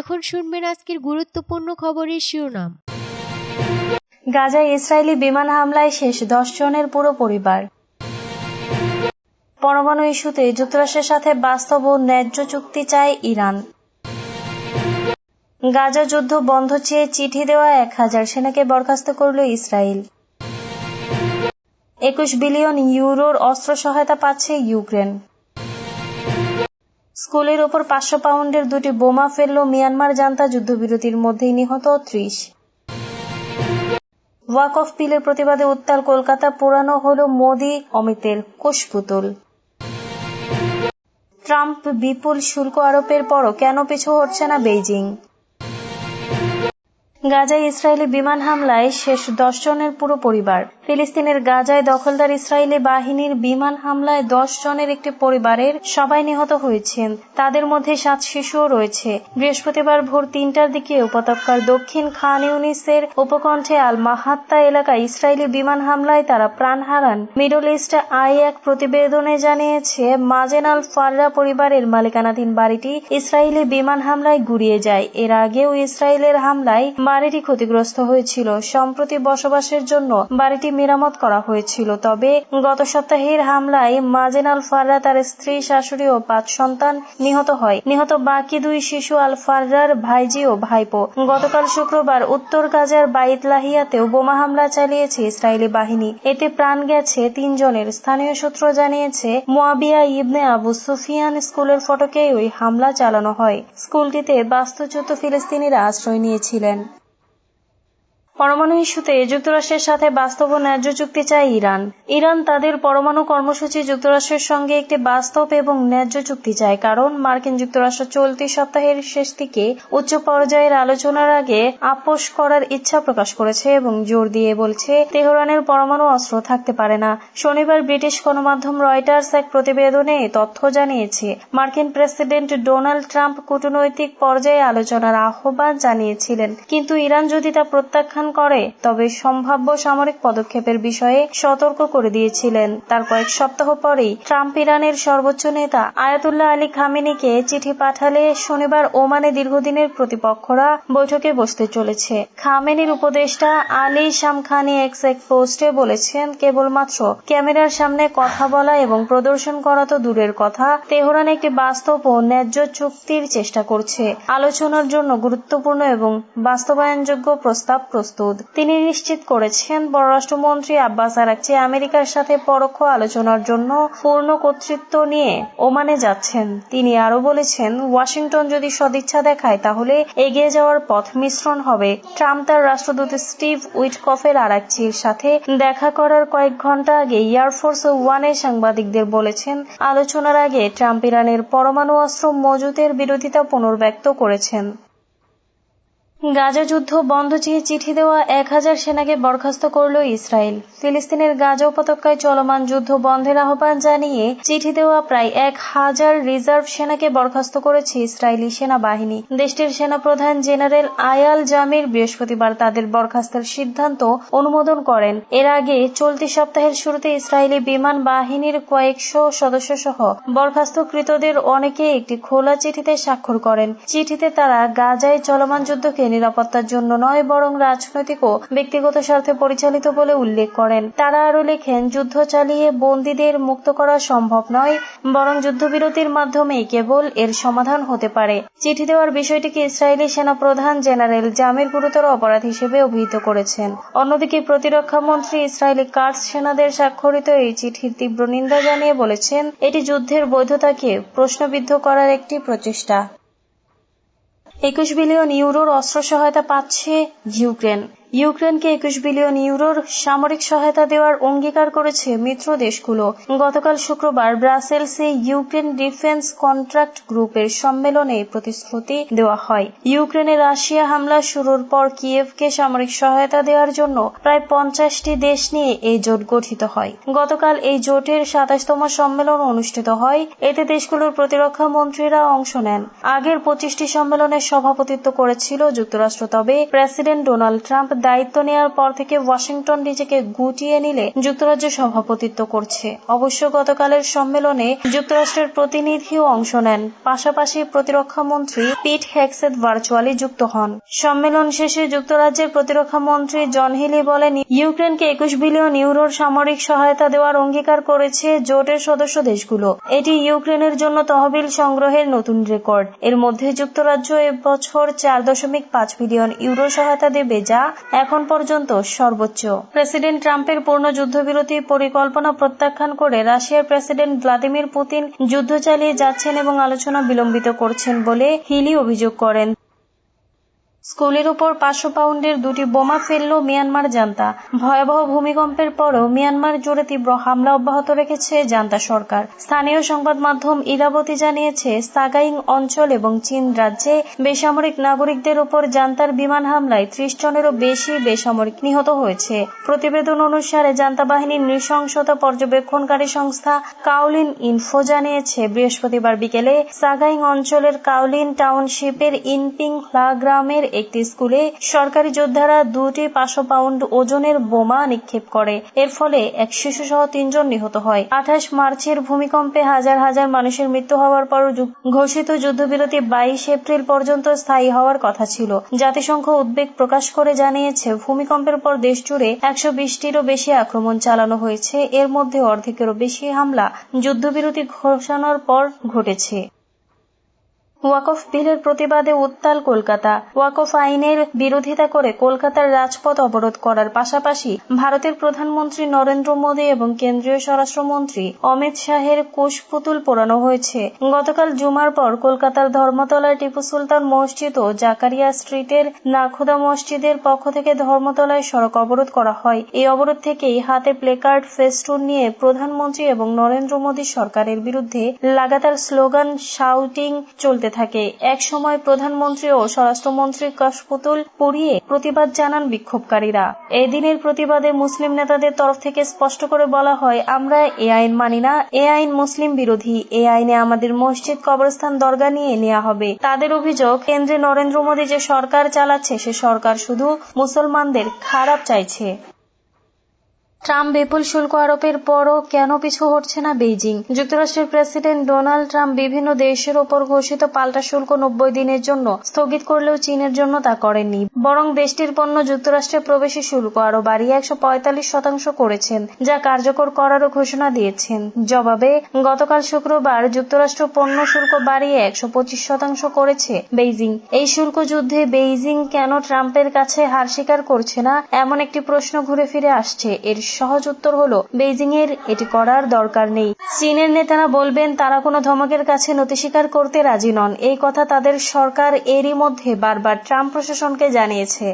এখন শুনবেন আজকের গুরুত্বপূর্ণ খবরের শিরোনাম। গাজায় ইসরায়েলি বিমান হামলায় শেষ দশ জনের পুরো পরিবার। পরমাণু ইস্যুতে যুক্তরাষ্ট্রের সাথে বাস্তব ও ন্যায্য চুক্তি চায় ইরান। গাজা যুদ্ধ বন্ধ চেয়ে চিঠি দেওয়া এক হাজার সেনাকে বরখাস্ত করল ইসরায়েল। একুশ বিলিয়ন ইউরোর অস্ত্র সহায়তা পাচ্ছে ইউক্রেন। স্কুলের ওপর পাঁচশো পাউন্ডের দুটি বোমা ফেলল মিয়ানমার জান্তা যুদ্ধবিরতির মধ্যেই নিহত ত্রিশ। ওয়াক অফ পিলের প্রতিবাদে উত্তাল কলকাতা পোড়ানো হল মোদি, অমিতের কোষপুতুল। ট্রাম্প বিপুল শুল্ক আরোপের পরও কেন পিছু হচ্ছে না বেইজিং? গাজায় ইসরায়েলি বিমান হামলায় শেষ দশ জনের পুরো পরিবার। ফিলিস্তিনের গাজায় দখলদার ইসরায়েলি বাহিনীর বিমান হামলায় দশ জনের একটি পরিবারের সবাই নিহত হয়েছেন। তাদের মধ্যে সাত শিশুও রয়েছে। বৃহস্পতিবার ভোর তিনটার দিকে উপত্যকার দক্ষিণ খান ইউনিসের উপকণ্ঠে আল মাহাত্তা এলাকায় ইসরায়েলি বিমান হামলায় তারা প্রাণ হারান। মিডল ইস্ট আই এক প্রতিবেদনে জানিয়েছে, মাজেন আল ফাররা পরিবারের মালিকানাধীন বাড়িটি ইসরায়েলি বিমান হামলায় গুড়িয়ে যায়। এর আগেও ইসরায়েলের হামলায় বাড়িটি ক্ষতিগ্রস্ত হয়েছিল। সম্প্রতি বসবাসের জন্য বাড়িটি মেরামত করা হয়েছিল। তবে গত সপ্তাহের হামলায় মাজেন আল ফাররা তার স্ত্রী, শাশুড়ি ও পাঁচ সন্তান নিহত হয়। নিহত বাকি দুই শিশু আল ফাররার ভাইজি ও ভাইপো। গতকাল শুক্রবার উত্তর গাজার বাইত লাহিয়াতেও বোমা হামলা চালিয়েছে ইসরায়েলি বাহিনী। এতে প্রাণ গেছে তিনজনের। স্থানীয় সূত্র জানিয়েছে, মোয়াবিয়া ইবনে আবু সুফিয়ান স্কুলের ফটকে ওই হামলা চালানো হয়। স্কুলটিতে বাস্তুচ্যুত ফিলিস্তিনিরা আশ্রয় নিয়েছিলেন। পরমাণু ইস্যুতে যুক্তরাষ্ট্রের সাথে বাস্তব ন্যায্য চুক্তি চায় ইরান। ইরান তাদের পরমাণু কর্মসূচি যুক্তরাষ্ট্রের সঙ্গে একটি বাস্তব এবং ন্যায্য চুক্তি চায়, কারণ মার্কিন যুক্তরাষ্ট্র চলতি সপ্তাহের শেষ দিকে উচ্চ পর্যায়ের আলোচনার আগে আপোষ করার ইচ্ছা প্রকাশ করেছে এবং জোর দিয়ে বলছে, তেহরানের পরমাণু অস্ত্র থাকতে পারে না। শনিবার ব্রিটিশ গণমাধ্যম রয়টার্স এক প্রতিবেদনে তথ্য জানিয়েছে। মার্কিন প্রেসিডেন্ট ডোনাল্ড ট্রাম্প কূটনৈতিক পর্যায়ে আলোচনার আহ্বান জানিয়েছিলেন, কিন্তু ইরান যদি তা প্রত্যাখ্যান করে, তবে সম্ভাব্য সামরিক পদক্ষেপের বিষয়ে সতর্ক করে দিয়েছিলেন। তার কয়েক সপ্তাহ পরেই ট্রাম্প ইরানের সর্বোচ্চ নেতা আয়াতুল্লাহ আলী খামেনিকে চিঠি পাঠালে শনিবার ওমানে দীর্ঘদিনের প্রতিপক্ষরা বৈঠকে বসতে চলেছে। খামেনির উপদেষ্টা আলী শামখানি এক্স এক পোস্টে বলেছেন, কেবলমাত্র ক্যামেরার সামনে কথা বলা এবং প্রদর্শন করা তো দূরের কথা, তেহরান একটি বাস্তব ও ন্যায্য চুক্তির চেষ্টা করছে। আলোচনার জন্য গুরুত্বপূর্ণ এবং বাস্তবায়নযোগ্য প্রস্তাব প্রস্তুত তিনি নিশ্চিত করেছেন, পররাষ্ট্রমন্ত্রী আব্বাস আরাকচি আমেরিকার সাথে পরোক্ষ আলোচনার জন্য পূর্ণ কর্তৃত্ব নিয়ে ওমানে যাচ্ছেন। তিনি আরও বলেছেন, ওয়াশিংটন যদি সদিচ্ছা দেখায়, তাহলে এগিয়ে যাওয়ার পথ মিশ্রণ হবে। ট্রাম্প তার রাষ্ট্রদূত স্টিভ উইটকফের আরাকচির সাথে দেখা করার কয়েক ঘণ্টা আগে এয়ারফোর্স ওয়ানে সাংবাদিকদের বলেছেন, আলোচনার আগে ট্রাম্প ইরানের পরমাণু অস্ত্র মজুতের বিরোধিতা পুনর্ব্যক্ত করেছেন। গাজা যুদ্ধ বন্ধ চেয়ে চিঠি দেওয়া এক হাজার সেনাকে বরখাস্ত করল ইসরায়েল। ফিলিস্তিনের গাজা উপত্যকায় চলমান যুদ্ধ বন্ধের আহ্বান জানিয়ে চিঠি দেওয়া প্রায় এক হাজার রিজার্ভ সেনাকে বরখাস্ত করেছে ইসরায়েলি সেনাবাহিনী। দেশটির সেনাপ্রধান জেনারেল আয়াল জামির বৃহস্পতিবার তাদের বরখাস্তের সিদ্ধান্ত অনুমোদন করেন। এর আগে চলতি সপ্তাহের শুরুতে ইসরায়েলি বিমান বাহিনীর কয়েকশো সদস্য সহ বরখাস্তকৃতদের অনেকে একটি খোলা চিঠিতে স্বাক্ষর করেন। চিঠিতে তারা গাজায় চলমান যুদ্ধকে নিরাপত্তার জন্য নয়, বরং রাজনৈতিক ও ব্যক্তিগত স্বার্থে পরিচালিত বলে উল্লেখ করেন। তারা আরও লেখেন, যুদ্ধ চালিয়ে বন্দীদের মুক্ত করা সম্ভব নয়, বরং যুদ্ধবিরতির মাধ্যমেই কেবল এর সমাধান হতে পারে। চিঠি দেওয়ার বিষয়টিকে ইসরায়েলি সেনা প্রধান জেনারেল জামির গুরুতর অপরাধ হিসেবে অভিহিত করেছেন। অন্যদিকে প্রতিরক্ষা মন্ত্রী ইসরায়েলি কার্স সেনাদের স্বাক্ষরিত এই চিঠির তীব্র নিন্দা জানিয়ে বলেছেন, এটি যুদ্ধের বৈধতাকে প্রশ্নবিদ্ধ করার একটি প্রচেষ্টা। একুশ বিলিয়ন ইউরোর অস্ত্র সহায়তা পাচ্ছে ইউক্রেন। ইউক্রেনকে একুশ বিলিয়ন ইউরোর সামরিক সহায়তা দেওয়ার অঙ্গীকার করেছে মিত্র দেশগুলো। গতকাল শুক্রবার ব্রাসেলসে ইউক্রেন ডিফেন্স কন্ট্রাক্ট গ্রুপের সম্মেলনে প্রতিশ্রুতি দেওয়া হয়। ইউক্রেনে রাশিয়া হামলা শুরুর পর কিয়েভকে সামরিক সহায়তা দেওয়ার জন্য প্রায় পঞ্চাশটি দেশ নিয়ে এই জোট গঠিত হয়। গতকাল এই জোটের সাতাশতম সম্মেলন অনুষ্ঠিত হয়। এতে দেশগুলোর প্রতিরক্ষা মন্ত্রীরা অংশ নেন। আগের পঁচিশটি সম্মেলনের সভাপতিত্ব করেছিল যুক্তরাষ্ট্র, তবে প্রেসিডেন্ট ডোনাল্ড ট্রাম্প দায়িত্ব নেওয়ার পর থেকে ওয়াশিংটন নিজেকে গুটিয়ে নিলে যুক্তরাজ্য সভাপতিত্ব করছে। অবশ্য গতকালের সম্মেলনে যুক্তরাষ্ট্রের প্রতিনিধিও অংশ নেন। পাশাপাশি প্রতিরক্ষা মন্ত্রী পিট হ্যাকসেট ভার্চুয়ালি যুক্ত হন। সম্মেলন শেষে যুক্তরাজ্যের প্রতিরক্ষা মন্ত্রী জন হিলি বলেন, ইউক্রেনকে একুশ বিলিয়ন ইউরোর সামরিক সহায়তা দেওয়ার অঙ্গীকার করেছে জোটের সদস্য দেশগুলো। এটি ইউক্রেনের জন্য তহবিল সংগ্রহের নতুন রেকর্ড। এর মধ্যে যুক্তরাজ্য এবছর চার দশমিক পাঁচ বিলিয়ন ইউরো সহায়তা দেবে যা এখন পর্যন্ত সর্বোচ্চ। প্রেসিডেন্ট ট্রাম্পের পূর্ণ যুদ্ধবিরতি পরিকল্পনা প্রত্যাখ্যান করে রাশিয়ার প্রেসিডেন্ট ভ্লাদিমির পুতিন যুদ্ধ চালিয়ে যাচ্ছেন এবং আলোচনা বিলম্বিত করছেন বলে হিলি অভিযোগ করেন। স্কুলের উপর পাঁচশো পাউন্ডের দুটি বোমা ফেলল মিয়ানমার জান্তা। ভয়াবহ ভূমিকম্পের পরও মিয়ানমার জুড়ে তীব্র হামলা অব্যাহত রেখেছে জান্তা সরকার। স্থানীয় সংবাদ মাধ্যম ইরাবতী জানিয়েছে, সাগাইং অঞ্চল এবং চীন রাজ্যে বেসামরিক নাগরিকদের উপর জান্তার বিমান হামলায় ত্রিশ জনেরও বেশি বেসামরিক নিহত হয়েছে। প্রতিবেদন অনুসারে জান্তা বাহিনীর নৃশংসতা পর্যবেক্ষণকারী সংস্থা কাউলিন ইনফো জানিয়েছে, বৃহস্পতিবার বিকেলে সাগাইং অঞ্চলের কাউলিন টাউনশিপের ইনপিং গ্রামের একটি স্কুলে সরকারি যোদ্ধারা দুটি পাঁচশো পাউন্ড ওজনের বোমা নিক্ষেপ করে। এর ফলে এক শিশু সহ তিনজন নিহত হয়। আঠাশ মার্চের ভূমিকম্পে হাজার হাজার মানুষের মৃত্যু হওয়ার পর ঘোষিত যুদ্ধবিরতি বাইশ এপ্রিল পর্যন্ত স্থায়ী হওয়ার কথা ছিল। জাতিসংঘ উদ্বেগ প্রকাশ করে জানিয়েছে, ভূমিকম্পের পর দেশ জুড়ে একশো বিশটিরও বেশি আক্রমণ চালানো হয়েছে। এর মধ্যে অর্ধেকেরও বেশি হামলা যুদ্ধবিরতি ঘোষণার পর ঘটেছে। ওয়াকফ বিলের প্রতিবাদে উত্তাল কলকাতা। ওয়াকফ আইনের বিরোধিতা করে কলকাতার রাজপথ অবরোধ করার পাশাপাশি ভারতের প্রধানমন্ত্রী নরেন্দ্র মোদী এবং কেন্দ্রীয় স্বরাষ্ট্রমন্ত্রী অমিত শাহের কুশপুতুল পোড়ানো হয়েছে। গতকাল জুমার পর কলকাতার ধর্মতলায় টিপু সুলতান মসজিদ ও জাকারিয়া স্ট্রিটের নাখুদা মসজিদের পক্ষ থেকে ধর্মতলায় সড়ক অবরোধ করা হয়। এই অবরোধ থেকেই হাতে প্লেকার্ড, ফেস্টুন নিয়ে প্রধানমন্ত্রী এবং নরেন্দ্র মোদী সরকারের বিরুদ্ধে লাগাতার স্লোগান, শাউটিং চলতে থাকে। এক সময় প্রধানমন্ত্রী ও স্বরাষ্ট্রমন্ত্রী কাশপুতুল পরিয়ে প্রতিবাদ জানান বিক্ষোভকারীরা। এদিনের প্রতিবাদে মুসলিম নেতাদের তরফ থেকে স্পষ্ট করে বলা হয়, আমরা এ আইন মানি না। এ আইন মুসলিম বিরোধী। এ আইনে আমাদের মসজিদ, কবরস্থান, দরগা নিয়ে নেওয়া হবে। তাদের অভিযোগ, কেন্দ্রে নরেন্দ্র মোদী যে সরকার চালাচ্ছে, সে সরকার শুধু মুসলমানদের খারাপ চাইছে। ট্রাম্প বিপুল শুল্ক আরোপের পরও কেন পিছু হটছে না বেইজিং? যুক্তরাষ্ট্রের প্রেসিডেন্ট ডোনাল্ড ট্রাম্প বিভিন্ন দেশের ওপর ঘোষিত পাল্টা শুল্ক নব্বই দিনের জন্য স্থগিত করলেও চীনের জন্য তা করেননি। বরং দেশটির পণ্য যুক্তরাষ্ট্রে প্রবেশী শুল্ক আরও বাড়িয়ে একশো পঁয়তাল্লিশ শতাংশ করেছেন, যা কার্যকর করারও ঘোষণা দিয়েছেন। জবাবে, গতকাল শুক্রবার যুক্তরাষ্ট্র পণ্য শুল্ক বাড়িয়ে একশো পঁচিশ শতাংশ করেছে বেইজিং। এই শুল্ক যুদ্ধে বেইজিং কেন ট্রাম্পের কাছে হার স্বীকার করছে না, এমন একটি প্রশ্ন ঘুরে ফিরে আসছে। এর সহজ উত্তর হলো বেইজিং এর এটি করার দরকার নেই। চীনের নেতারা বলবেন, তারা কোনো ধমকের কাছে নতি স্বীকার করতে রাজি নন। এই কথা তাদের সরকার এরই মধ্যে বারবার ট্রাম্প প্রশাসনকে জানিয়েছে।